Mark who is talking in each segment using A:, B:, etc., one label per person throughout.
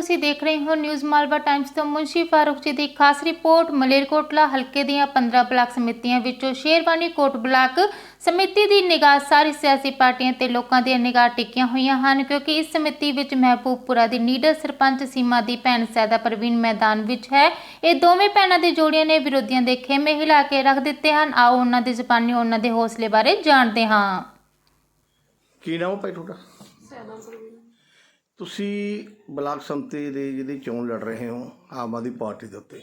A: ਤੁਸੀਂ ਦੇਖ ਰਹੇ ਹੋ ਨਿਊਜ਼ ਮਾਲਵਾ ਟਾਈਮਜ਼ ਤੋਂ ਮੁੰਸ਼ੀ ਫਾਰੂਕ ਜੀ ਦੀ ਖਾਸ ਰਿਪੋਰਟ। ਮਲੇਰਕੋਟਲਾ ਹਲਕੇ ਦੀਆਂ 15 ਬਲਾਕ ਸਮਿਤੀਆਂ ਵਿੱਚੋਂ ਸ਼ੇਰਵਾਨੀ ਕੋਟ ਬਲਾਕ ਸਮਿਤੀ ਦੀ ਨਿਗਾਹ ਸਾਰੀ ਸਿਆਸੀ ਪਾਰਟੀਆਂ ਤੇ ਲੋਕਾਂ ਦੀਆਂ ਨਿਗਾਹ ਟਿਕੀਆਂ ਹੋਈਆਂ ਹਨ ਕਿਉਂਕਿ ਇਸ ਸਮਿਤੀ ਵਿੱਚ ਮਹਿਬੂਬਪੁਰਾ ਦੀ ਨੀਡਰ ਸਰਪੰਚ ਸੀਮਾ ਦੀ ਭੈਣ ਸੈਦਾ ਪ੍ਰਵੀਨ ਮੈਦਾਨ ਵਿੱਚ ਹੈ। ਇਹ ਦੋਵੇਂ ਭੈਣਾਂ ਦੇ ਜੋੜਿਆਂ ਨੇ ਵਿਰੋਧੀਆਂ ਦੇ ਖੇਮੇ ਹਿਲਾ ਕੇ ਰੱਖ ਦਿੱਤੇ ਹਨ। ਆਓ ਉਹਨਾਂ ਦੀ ਜ਼ਬਾਨੀ ਉਹਨਾਂ ਦੇ ਹੌਸਲੇ ਬਾਰੇ ਜਾਣਦੇ ਹਾਂ।
B: ਕੀ ਨਾਮ ਹੈ ਭਾਈ ਤੁਹਾਡਾ? ਤੁਸੀਂ ਬਲਾਕ ਸੰਮਤੀ ਦੇ ਜਿਹਦੀ ਚੋਣ ਲੜ ਰਹੇ ਹੋ, ਆਮ ਆਦਮੀ ਪਾਰਟੀ ਦੇ ਉੱਤੇ।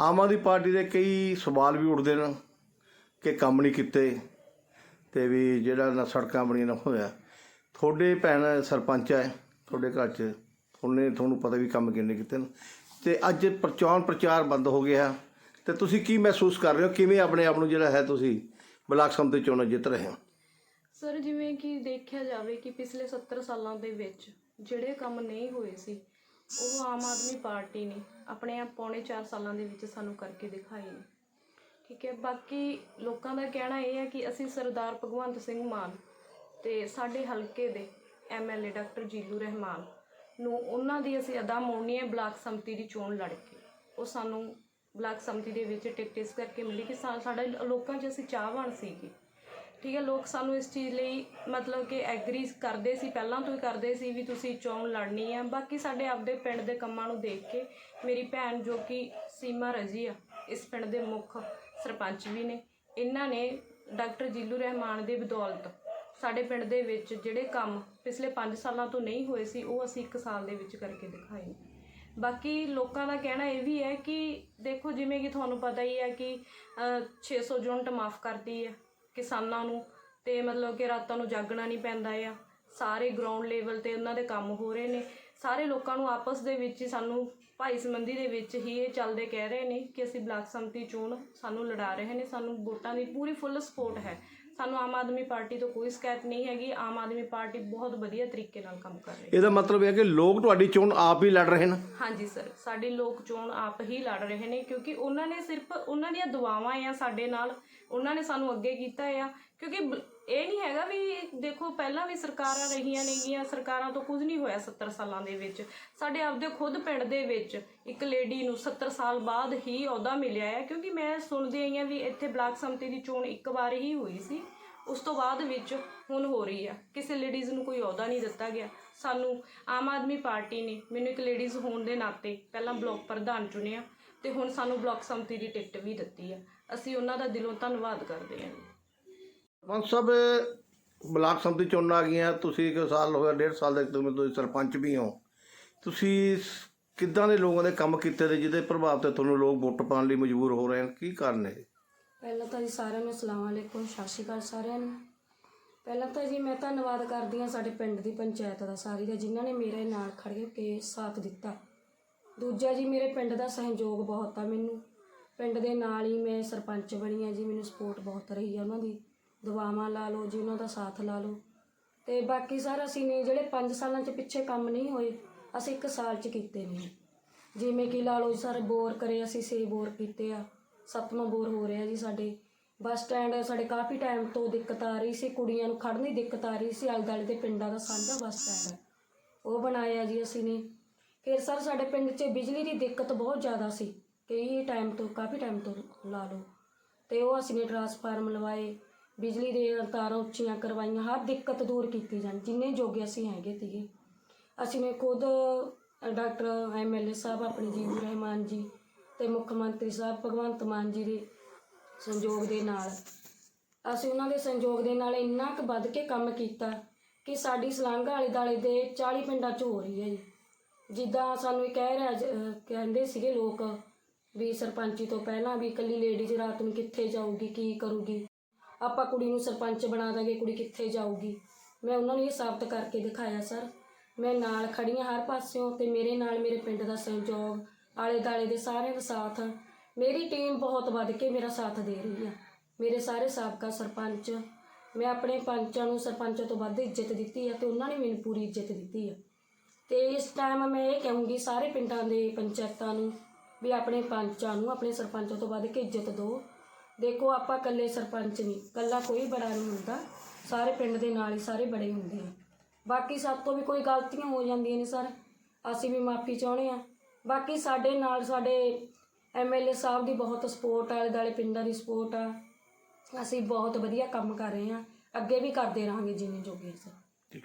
B: ਆਮ ਆਦਮੀ ਪਾਰਟੀ ਦੇ ਕਈ ਸਵਾਲ ਵੀ ਉੱਠਦੇ ਨੇ ਕਿ ਕੰਮ ਨਹੀਂ ਕੀਤੇ ਤੇ ਵੀ ਜਿਹੜਾ ਨਾ ਸੜਕਾਂ ਬਣੀਆਂ ਨਾ ਹੋਇਆ। ਤੁਹਾਡੇ ਭੈਣ ਸਰਪੰਚ ਹੈ, ਤੁਹਾਡੇ ਘਰ 'ਚ, ਉਹਨੇ ਤੁਹਾਨੂੰ ਪਤਾ ਵੀ ਕੰਮ ਕਿੰਨੇ ਕੀਤੇ ਨੇ। ਤੇ ਅੱਜ ਪ੍ਰਚਾਰ ਪ੍ਰਚਾਰ ਬੰਦ ਹੋ ਗਿਆ ਤੇ ਤੁਸੀਂ ਕੀ ਮਹਿਸੂਸ ਕਰ ਰਹੇ ਹੋ? ਕਿਵੇਂ ਆਪਣੇ ਆਪ ਨੂੰ ਜਿਹੜਾ ਹੈ ਤੁਸੀਂ ਬਲਾਕ ਸੰਮਤੀ ਚੋਣਾਂ ਜਿੱਤ ਰਹੇ ਹੋ?
C: ਸਰ, ਜਿਵੇਂ ਕਿ ਦੇਖਿਆ ਜਾਵੇ ਕਿ ਪਿਛਲੇ 70 ਸਾਲਾਂ ਦੇ ਵਿੱਚ ਜਿਹੜੇ ਕੰਮ ਨਹੀਂ ਹੋਏ ਸੀ, ਉਹ ਆਮ ਆਦਮੀ ਪਾਰਟੀ ਨੇ ਆਪਣੇ ਆਪ ਪੌਣੇ 4 ਸਾਲਾਂ ਦੇ ਵਿੱਚ ਸਾਨੂੰ ਕਰਕੇ ਦਿਖਾਏ ਨੇ। ਠੀਕ ਹੈ, ਬਾਕੀ ਲੋਕਾਂ ਦਾ ਕਹਿਣਾ ਇਹ ਹੈ ਕਿ ਅਸੀਂ ਸਰਦਾਰ ਭਗਵੰਤ ਸਿੰਘ ਮਾਨ ਤੇ ਸਾਡੇ ਹਲਕੇ ਦੇ ਐਮਐਲਏ ਡਾਕਟਰ ਜੀਲੂ ਰਹਿਮਾਨ ਨੂੰ ਉਹਨਾਂ ਦੀ ਅਸੀਂ ਅਦਾ ਮੋੜਨੀ ਹੈ ਬਲਾਕ ਸੰਮਤੀ ਦੀ ਚੋਣ ਲੜ ਕੇ, ਉਹ ਸਾਨੂੰ ਬਲਾਕ ਸੰਮਤੀ ਦੇ ਵਿੱਚ ਟਿਕਟ ਇਸ ਕਰਕੇ ਮਿਲੀ ਕਿ ਸਾਡਾ ਲੋਕਾਂ 'ਚ ਅਸੀਂ ਚਾਹਵਾਨ ਸੀਗੇ ਠੀਕ ਹੈ ਲੋਕ ਸਾਨੂੰ ਇਸ ਚੀਜ਼ ਲਈ ਮਤਲਬ ਕਿ ਐਗਰੀ ਕਰਦੇ ਸੀ ਪਹਿਲਾਂ ਤੋਂ ਹੀ ਕਰਦੇ ਸੀ ਵੀ ਤੁਸੀਂ ਚੋਣ ਲੜਨੀ ਹੈ ਬਾਕੀ ਸਾਡੇ ਆਪਦੇ ਪਿੰਡ ਦੇ ਕੰਮਾਂ ਨੂੰ ਦੇਖ ਕੇ ਮੇਰੀ ਭੈਣ ਜੋ ਕਿ ਸੀਮਾ ਰਜੀ ਆ ਇਸ ਪਿੰਡ ਦੇ ਮੁੱਖ ਸਰਪੰਚ ਵੀ ਨੇ। ਇਹਨਾਂ ਨੇ ਡਾਕਟਰ ਜੀਲੂ ਰਹਿਮਾਨ ਦੇ ਬਦੌਲਤ ਸਾਡੇ ਪਿੰਡ ਦੇ ਵਿੱਚ ਜਿਹੜੇ ਕੰਮ ਪਿਛਲੇ 5 ਸਾਲਾਂ ਤੋਂ ਨਹੀਂ ਹੋਏ ਸੀ ਉਹ ਅਸੀਂ 1 ਸਾਲ ਦੇ ਵਿੱਚ ਕਰਕੇ ਦਿਖਾਏ ਨੇ। ਬਾਕੀ ਲੋਕਾਂ ਦਾ ਕਹਿਣਾ ਇਹ ਵੀ ਹੈ ਕਿ ਦੇਖੋ ਜਿਵੇਂ ਕਿ ਤੁਹਾਨੂੰ ਪਤਾ ਹੀ ਹੈ ਕਿ ਅ, 600 ਯੂਨਿਟ ਮਾਫ ਕਰਤੀ ਹੈ। ਕਿਸਾਨਾਂ ਨੂੰ ਤੇ ਮਤਲਬ ਕਿ ਰਾਤਾਂ ਨੂੰ ਜਾਗਣਾ ਨਹੀਂ ਪੈਂਦਾ ਆ। ਸਾਰੇ ਗਰਾਊਂਡ ਲੈਵਲ ਤੇ ਉਹਨਾਂ ਦੇ ਕੰਮ ਹੋ ਰਹੇ ਨੇ। ਸਾਰੇ ਲੋਕਾਂ ਨੂੰ ਆਪਸ ਦੇ ਵਿੱਚ ਹੀ ਸਾਨੂੰ ਭਾਈ ਸੰਬੰਧੀ ਦੇ ਵਿੱਚ ਹੀ ਇਹ ਚੱਲਦੇ ਕਹਿ ਰਹੇ ਨੇ ਕਿ ਅਸੀਂ ਬਲਾਕ ਸੰਮਤੀ ਚੋਣ ਸਾਨੂੰ ਲੜਾ ਰਹੇ ਨੇ। ਸਾਨੂੰ ਵੋਟਾਂ ਦੀ ਪੂਰੀ ਫੁੱਲ ਸਪੋਰਟ ਹੈ। ਸਾਨੂੰ ਆਮ ਆਦਮੀ ਪਾਰਟੀ ਤੋਂ ਕੋਈ ਸ਼ਿਕਾਇਤ ਨਹੀਂ ਹੈਗੀ। ਆਮ ਆਦਮੀ ਪਾਰਟੀ ਬਹੁਤ ਵਧੀਆ ਤਰੀਕੇ ਨਾਲ ਕੰਮ ਕਰ ਰਹੀ ਹੈ।
B: ਇਹਦਾ ਮਤਲਬ ਇਹ ਹੈ ਕਿ ਲੋਕ ਤੁਹਾਡੀ ਚੋਣ ਆਪ ਹੀ ਲੜ ਰਹੇ ਨੇ?
C: ਹਾਂਜੀ ਸਰ ਸਾਡੇ ਲੋਕ ਚੋਣ ਆਪ ਹੀ ਲੜ ਰਹੇ ਨੇ ਕਿਉਂਕਿ ਉਹਨਾਂ ਨੇ ਸਿਰਫ ਉਹਨਾਂ ਦੀਆਂ ਦੁਆਵਾਂ ਆ ਸਾਡੇ ਨਾਲ। ਉਹਨਾਂ ਨੇ ਸਾਨੂੰ ਅੱਗੇ ਕੀਤਾ ਆ ਕਿਉਂਕਿ ਬ- ਇਹ ਨਹੀਂ ਹੈਗਾ ਵੀ ਦੇਖੋ ਪਹਿਲਾਂ ਵੀ ਸਰਕਾਰਾਂ ਰਹੀਆਂ ਨੇਗੀਆਂ, ਸਰਕਾਰਾਂ ਤੋਂ ਕੁਝ ਨਹੀਂ ਹੋਇਆ 70 ਸਾਲਾਂ ਦੇ ਵਿੱਚ। ਸਾਡੇ ਆਪਦੇ ਖੁਦ ਪਿੰਡ ਦੇ ਵਿੱਚ ਇੱਕ ਲੇਡੀ ਨੂੰ 70 ਸਾਲ ਬਾਅਦ ਹੀ ਅਹੁਦਾ ਮਿਲਿਆ ਹੈ ਕਿਉਂਕਿ ਮੈਂ ਸੁਣਦੀ ਆਈ ਹਾਂ ਵੀ ਇੱਥੇ ਬਲਾਕ ਸੰਮਤੀ ਦੀ ਚੋਣ ਇੱਕ ਵਾਰ ਹੀ ਹੋਈ ਸੀ। ਉਸ ਤੋਂ ਬਾਅਦ ਵਿੱਚ ਹੁਣ ਹੋ ਰਹੀ ਆ। ਕਿਸੇ ਲੇਡੀਜ਼ ਨੂੰ ਕੋਈ ਅਹੁਦਾ ਨਹੀਂ ਦਿੱਤਾ ਗਿਆ। ਸਾਨੂੰ ਆਮ ਆਦਮੀ ਪਾਰਟੀ ਨੇ ਮੈਨੂੰ ਇੱਕ ਲੇਡੀਜ਼ ਹੋਣ ਦੇ ਨਾਤੇ ਪਹਿਲਾਂ ਬਲਾਕ ਪ੍ਰਧਾਨ ਚੁਣਿਆ ਤੇ ਹੁਣ ਸਾਨੂੰ ਬਲਾਕ ਸੰਮਤੀ ਦੀ ਟਿਕਟ ਵੀ ਦਿੱਤੀ ਆ। ਅਸੀਂ ਉਹਨਾਂ ਦਾ ਦਿਲੋਂ ਧੰਨਵਾਦ ਕਰਦੇ ਹਾਂ
B: ਪੰਜ ਸਾਹਿਬ ਬਲਾਕ ਸੰਮਤੀ ਚੋਣਾਂ ਆ ਗਈਆਂ। ਤੁਸੀਂ ਇੱਕ ਸਾਲ ਹੋਇਆ ਡੇਢ ਸਾਲ ਦੇ ਤੁਸੀਂ ਤੁਸੀਂ ਸਰਪੰਚ ਵੀ ਹੋ। ਤੁਸੀਂ ਸ- ਕਿੱਦਾਂ ਦੇ ਲੋਕਾਂ ਦੇ ਕੰਮ ਕੀਤੇ ਤੇ ਜਿਹਦੇ ਪ੍ਰਭਾਵ ਤੇ ਤੁਹਾਨੂੰ ਲੋਕ ਵੋਟ ਪਾਉਣ ਲਈ ਮਜਬੂਰ ਹੋ ਰਹੇ ਹਨ? ਕੀ ਕਾਰਨ ਹੈ
D: ਪਹਿਲਾਂ ਤਾਂ ਜੀ ਸਾਰਿਆਂ ਨੂੰ ਅਸਲਾਮ ਅਲੈਕੁਮ, ਸਤਿ ਸ਼੍ਰੀ ਅਕਾਲ ਸਾਰਿਆਂ ਨੂੰ। ਪਹਿਲਾਂ ਤਾਂ ਜੀ ਮੈਂ ਧੰਨਵਾਦ ਕਰਦੀ ਹਾਂ ਸਾਡੇ ਪਿੰਡ ਦੀ ਪੰਚਾਇਤ ਦਾ ਸਾਰੀ ਦਾ, ਜਿਨ੍ਹਾਂ ਨੇ ਮੇਰੇ ਨਾਲ ਖੜੇ ਕੇ ਸਾਥ ਦਿੱਤਾ। ਦੂਜਾ ਜੀ ਮੇਰੇ ਪਿੰਡ ਦਾ ਸਹਿਯੋਗ ਬਹੁਤ ਆ ਮੈਨੂੰ। ਪਿੰਡ ਦੇ ਨਾਲ ਹੀ ਮੈਂ ਸਰਪੰਚ ਬਣੀ ਆ ਜੀ, ਮੈਨੂੰ ਸਪੋਰਟ ਬਹੁਤ ਰਹੀ ਆ ਉਹਨਾਂ ਦੀ। ਦੁਆਵਾਂ ਲਾ ਲਓ, ਜੀ ਉਹਨਾਂ ਦਾ ਸਾਥ ਲਾ ਲਓ। ਤੇ ਬਾਕੀ ਸਰ ਅਸੀਂ ਨੇ ਜਿਹੜੇ 5 ਸਾਲਾਂ ਚ ਪਿੱਛੇ ਕੰਮ ਨਹੀਂ ਹੋਏ, ਅਸੀਂ 1 ਸਾਲ ਚ ਕੀਤੇ ਨੇ। ਜਿਵੇਂ ਕਿ ਲਾ ਲਓ ਜੀ ਸਰ ਬੋਰ ਕਰੇ, ਅਸੀਂ 6 ਬੋਰ ਕੀਤੇ ਆ। ਸੱਤਵਾਂ ਬੋਰ ਹੋ ਰਿਹਾ ਜੀ ਸਾਡੇ। ਬੱਸ ਸਟੈਂਡ ਸਾਡੇ ਕਾਫੀ ਟਾਈਮ ਤੋਂ ਦਿੱਕਤ ਆ ਰਹੀ ਸੀ, ਕੁੜੀਆਂ ਨੂੰ ਖੜਨ ਦੀ ਦਿੱਕਤ ਆ ਰਹੀ ਸੀ ਆਲੇ ਦੁਆਲੇ ਦੇ ਪਿੰਡਾਂ ਦਾ ਸਾਂਝਾ ਬੱਸ ਸਟੈਂਡ। ਹੈ ਉਹ ਬਣਾਇਆ ਜੀ ਅਸੀਂ ਨੇ। ਫਿਰ ਸਰ ਸਾਡੇ ਪਿੰਡ 'ਚ ਬਿਜਲੀ ਦੀ ਦਿੱਕਤ ਬਹੁਤ ਜ਼ਿਆਦਾ ਸੀ। ਕਈ ਟਾਈਮ ਤੋਂ, ਕਾਫੀ ਟਾਈਮ ਤੋਂ ਲਾ ਲਓ। ਤੇ ਉਹ ਅਸੀਂ ਨੇ ਟਰਾਂਸਫਾਰਮ ਲਵਾਏ। ਬਿਜਲੀ ਦੇ ਤਾਰਾਂ ਉੱਚੀਆਂ ਕਰਵਾਈਆਂ, ਹਰ ਦਿੱਕਤ ਦੂਰ ਕੀਤੀ ਜਾਣ, ਜਿੰਨੇ ਜੋਗੇ ਅਸੀਂ ਹੈਗੇ ਸੀਗੇ। ਅਸੀਂ ਨੇ ਖੁਦ ਡਾਕਟਰ ਐਮਐਲਏ ਸਾਹਿਬ, ਆਪਣੇ ਜੀਵੂ ਰਹਿਮਾਨ ਜੀ ਤੇ ਮੁੱਖ ਮੰਤਰੀ ਸਾਹਿਬ ਭਗਵੰਤ ਮਾਨ ਜੀ ਦੇ ਸੰਯੋਗ ਦੇ ਨਾਲ। ਅਸੀਂ ਉਹਨਾਂ ਦੇ ਸੰਯੋਗ ਦੇ ਨਾਲ ਇੰਨਾ ਕੁ ਵੱਧ ਕੇ ਕੰਮ ਕੀਤਾ ਕਿ ਸਾਡੀ ਸਲਾਂਘਾ ਵਾਲੇ ਦਾਲੇ ਦੇ 40 ਪਿੰਡਾਂ 'ਚ ਹੋ ਰਹੀ ਹੈ ਜੀ। ਜਿੱਦਾਂ ਸਾਨੂੰ ਇਹ ਕਹਿ ਰਿਹਾ ਕਹਿੰਦੇ ਸੀਗੇ ਲੋਕ ਵੀ ਸਰਪੰਚੀ ਤੋਂ ਪਹਿਲਾਂ ਵੀ ਇਕੱਲੀ ਲੇਡੀਜ਼ ਰਾਤ ਨੂੰ ਕਿੱਥੇ ਜਾਊਗੀ, ਕੀ ਕਰੂਗੀ। ਆਪਾਂ ਕੁੜੀ ਨੂੰ ਸਰਪੰਚ ਬਣਾ ਦਾਂਗੇ, ਕੁੜੀ ਕਿੱਥੇ ਜਾਊਗੀ? ਮੈਂ ਉਹਨਾਂ ਨੂੰ ਇਹ ਸਾਬਤ ਕਰਕੇ ਦਿਖਾਇਆ, ਸਰ। ਮੈਂ ਨਾਲ ਖੜੀ ਹਾਂ ਹਰ ਪਾਸਿਓਂ ਤੇ ਮੇਰੇ ਨਾਲ ਮੇਰੇ ਪਿੰਡ ਦਾ ਸਹਿਯੋਗ, ਆਲੇ ਦਾਲੇ ਦੇ ਸਾਰਿਆਂ ਦਾ ਸਾਥ। ਮੇਰੀ ਟੀਮ ਬਹੁਤ ਵੱਧ ਕੇ ਮੇਰਾ ਸਾਥ ਦੇ ਰਹੀ ਆ। ਮੇਰੇ ਸਾਰੇ ਸਾਬਕਾ ਸਰਪੰਚ, ਮੈਂ ਆਪਣੇ ਪੰਚਾਂ ਨੂੰ ਸਰਪੰਚਾਂ ਤੋਂ ਵੱਧ ਇੱਜ਼ਤ ਦਿੱਤੀ ਹੈ ਤੇ ਉਹਨਾਂ ਨੇ ਮੈਨੂੰ ਪੂਰੀ ਇੱਜ਼ਤ ਦਿੱਤੀ ਹੈ ਤੇ ਇਸ ਟਾਈਮ ਮੈਂ ਇਹ ਕਹੂੰਗੀ ਸਾਰੇ ਪਿੰਡਾਂ ਦੇ ਪੰਚਾਇਤਾਂ ਨੂੰ ਵੀ ਆਪਣੇ ਪੰਚਾਂ ਨੂੰ, ਆਪਣੇ ਸਰਪੰਚਾਂ ਤੋਂ ਵੱਧ ਕੇ ਇੱਜ਼ਤ ਦਿਓ। ਦੇਖੋ, ਆਪਾਂ ਇਕੱਲੇ ਸਰਪੰਚ ਨਹੀਂ। ਇਕੱਲਾ ਕੋਈ ਬੜਾ ਨਹੀਂ ਹੁੰਦਾ। ਸਾਰੇ ਪਿੰਡ ਦੇ ਨਾਲ ਹੀ ਸਾਰੇ ਬੜੇ ਹੁੰਦੇ ਆ। ਬਾਕੀ ਸਭ ਤੋਂ ਵੀ ਕੋਈ ਗਲਤੀਆਂ ਹੋ ਜਾਂਦੀਆਂ ਨੇ ਸਰ। ਅਸੀਂ ਵੀ ਮਾਫੀ ਚਾਹੁੰਦੇ ਆ ਬਾਕੀ ਸਾਡੇ ਨਾਲ ਸਾਡੇ ਐਮਐਲਏ ਸਾਹਿਬ ਦੀ ਬਹੁਤ ਸਪੋਰਟ ਆਲੇ ਦਾਲੇ ਪਿੰਡਾਂ ਦੀ ਸਪੋਰਟ ਆ। ਅਸੀਂ ਬਹੁਤ ਵਧੀਆ ਕੰਮ ਕਰ ਰਹੇ ਆ ਅੱਗੇ ਵੀ ਕਰਦੇ ਰਹਾਂਗੇ ਜਿਵੇਂ ਜੋਗੇ ਸਰ।
B: ਠੀਕ।